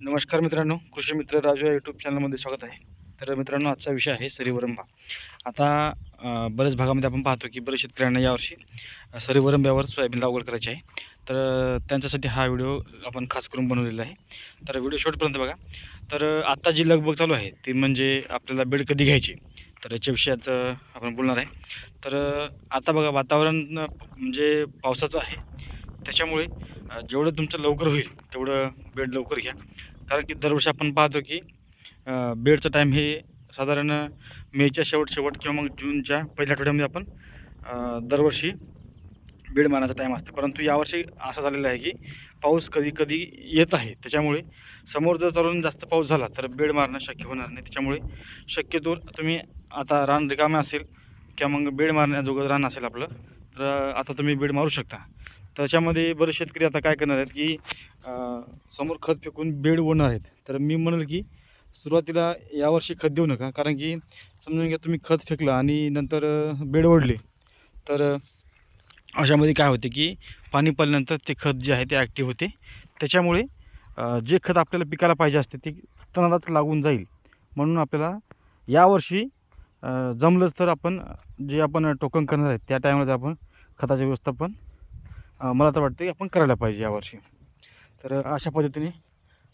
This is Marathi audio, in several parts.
नमस्कार मित्रांनो कृषी मित्र राजू या यूट्यूब चॅनलमध्ये स्वागत आहे. तर मित्रांनो आजचा विषय आहे सरीवरंबा. आता बऱ्याच भागामध्ये आपण पाहतो की बऱ्याच शेतकऱ्यांना यावर्षी सरीवरंब्यावर सोयाबीन लागवड करायची आहे. तर त्यांच्यासाठी हा व्हिडिओ आपण खास करून बनवलेला आहे. तर व्हिडिओ शेवटपर्यंत बघा. तर आत्ता जी लगबग चालू आहे ती म्हणजे आपल्याला बेड कधी घ्यायची? तर याच्या विषयात आपण बोलणार आहे. तर आता बघा वातावरण म्हणजे पावसाचं आहे. त्याच्यामुळे जेवढं तुमचं लवकर होईल तेवढं बेड लवकर घ्या. कारण की दरवर्षी आपण पाहतो की बेडचं टाईम हे साधारण मेच्या शेवट शेवट किंवा मग जूनच्या पहिल्या आठवड्यामध्ये आपण दरवर्षी बेड मारण्याचा टाईम असते. परंतु यावर्षी असं झालेलं आहे की पाऊस कधी कधी येत आहे. त्याच्यामुळे समोर जर चालून जास्त पाऊस झाला तर बेड मारणं शक्य होणार नाही. त्याच्यामुळे शक्यतो तुम्ही आता रान रिकामे असेल किंवा मग बेड मारण्याजोगं रान असेल आपलं तर आता तुम्ही बेड मारू शकता. त्याच्यामध्ये बरेच शेतकरी आता काय करणार आहेत की समोर खत फेकून बेड ओढणार आहेत. तर मी म्हणेल की सुरुवातीला यावर्षी खत देऊ नका. कारण की समजून घ्या तुम्ही खत फेकलं आणि नंतर बेड ओढले. तर अशामध्ये काय होते की पाणी पडल्यानंतर ते खत जे आहे ते ॲक्टिव्ह होते. त्याच्यामुळे जे खत आपल्याला पिकाला पाहिजे असते ते तणालाच लागून जाईल. म्हणून आपल्याला यावर्षी जमलंच तर आपण जे आपण टोकन करणार आहे त्या टायमाला आपण खताचे व्यवस्थापन मला तर वाटते आपण करायला पाहिजे यावर्षी तर अशा पद्धतीने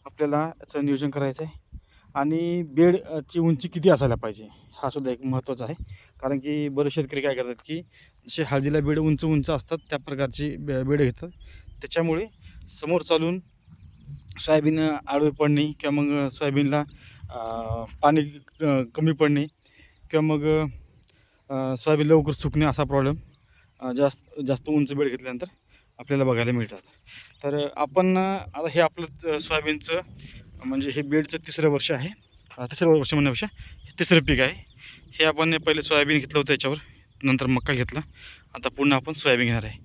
आपल्याला याचं नियोजन करायचं आहे आणि बेडची उंची किती असायला पाहिजे हा सुद्धा एक महत्त्वाचा आहे. कारण की बरेच शेतकरी काय करतात की जसे हळदीला बेड उंच उंच असतात त्या प्रकारची बे बेड घेतात. त्याच्यामुळे समोर चालून सोयाबीन आडवे पडणे किंवा मग सोयाबीनला पाणी कमी पडणे किंवा मग सोयाबीन लवकर सुकणे असा प्रॉब्लेम जास्त जास्त उंच बेड घेतल्यानंतर आपल्याला बघायला मिळतात. तर आपण आता हे आपलं सोयाबीनचं म्हणजे हे बेडचं तिसरं वर्ष आहे. तिसरं वर्ष म्हणण्यापेक्षा हे तिसरं पीक आहे. हे आपण पहिले सोयाबीन घेतलं होतं याच्यावर. नंतर मक्का घेतला. आता पुन्हा आपण सोयाबीन घेणार आहे.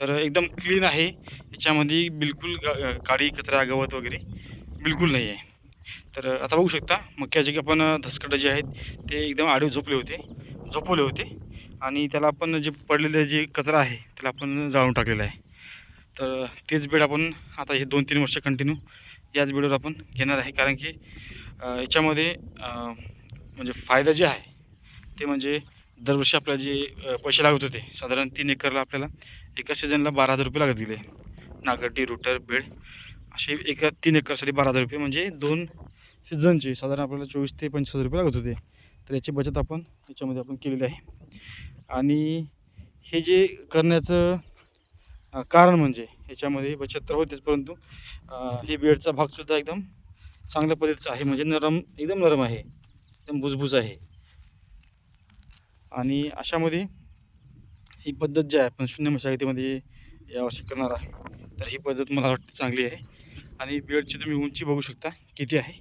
तर एकदम क्लीन आहे. याच्यामध्ये बिलकुल गा काडी कचरा गवत वगैरे बिलकुल नाही आहे. तर आता बघू शकता मक्याचे की आपण धसकटं जे आहेत ते एकदम आडीव झोपले होते. झोपवले होते. आणि त्याला आपण जे पडलेले जे कचरा आहे त्याला आपण जाळून टाकलेला आहे. तर तेच बेड आपण आता हे दोन तीन वर्ष कंटिन्यू याच बेडवर आपण घेणार आहे. कारण की याच्यामध्ये म्हणजे फायदा जे आहे ते म्हणजे दरवर्षी आपल्याला जे पैसे लागत होते साधारण तीन एकरला आपल्याला एका सीझनला बारा हजार रुपये लागत गेले. नागरटी रुटर बेड असे एका तीन एकरसाठी बारा हजार रुपये म्हणजे दोन सीझनचे साधारण आपल्याला चोवीस ते पंचवीस हजार रुपये लागत होते. तर याची बचत आपण याच्यामध्ये आपण केलेली आहे. आणि हे जे करण्याचं कारण म्हणजे याच्यामध्ये बचत तर होतेच परंतु हे बेडचा भागसुद्धा एकदम चांगल्या पद्धतीचा आहे. म्हणजे नरम एकदम नरम आहे. एकदम भुसभुस आहे. आणि अशामध्ये ही पद्धत जी आहे आपण शून्य मशागतीमध्ये यावर्षी करणार आहे. तर ही पद्धत मला वाटते चांगली आहे. आणि बेडची तुम्ही उंची बघू शकता किती आहे.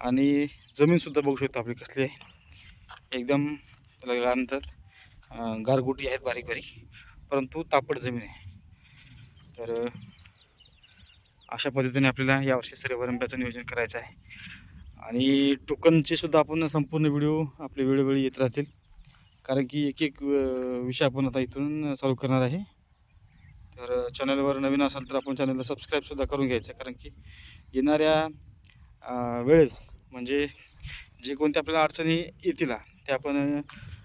आणि जमीनसुद्धा बघू शकता आपली कसली आहे. एकदम त्याला काय गारगोटी आहेत बारीक बारीक परंतु तापट जमीन आहे. तर अशा पद्धतीने आपल्याला यावर्षी सर्वरंब्याचं नियोजन करायचं आहे. आणि टोकनचे सुद्धा आपण संपूर्ण व्हिडिओ आपले वेळोवेळी येत राहतील. कारण की एक एक विषय आपण आता इथून सॉल्व करणार आहे. तर चॅनलवर नवीन असाल तर आपण चॅनलला सबस्क्राईबसुद्धा करून घ्यायचं. कारण की येणाऱ्या वेळेस म्हणजे जे कोणत्या आपल्याला अडचणी येतील त्या आपण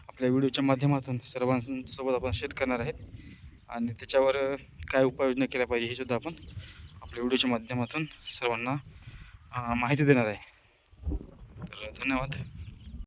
आपल्या व्हिडिओच्या माध्यमातून सर्वांसोबत आपण शेअर करणार आहेत. आणि त्याच्यावर काय उपाययोजना केल्या पाहिजे हे सुद्धा आपण आपल्या व्हिडिओच्या माध्यमातून सर्वांना माहिती देणार आहे. तर धन्यवाद.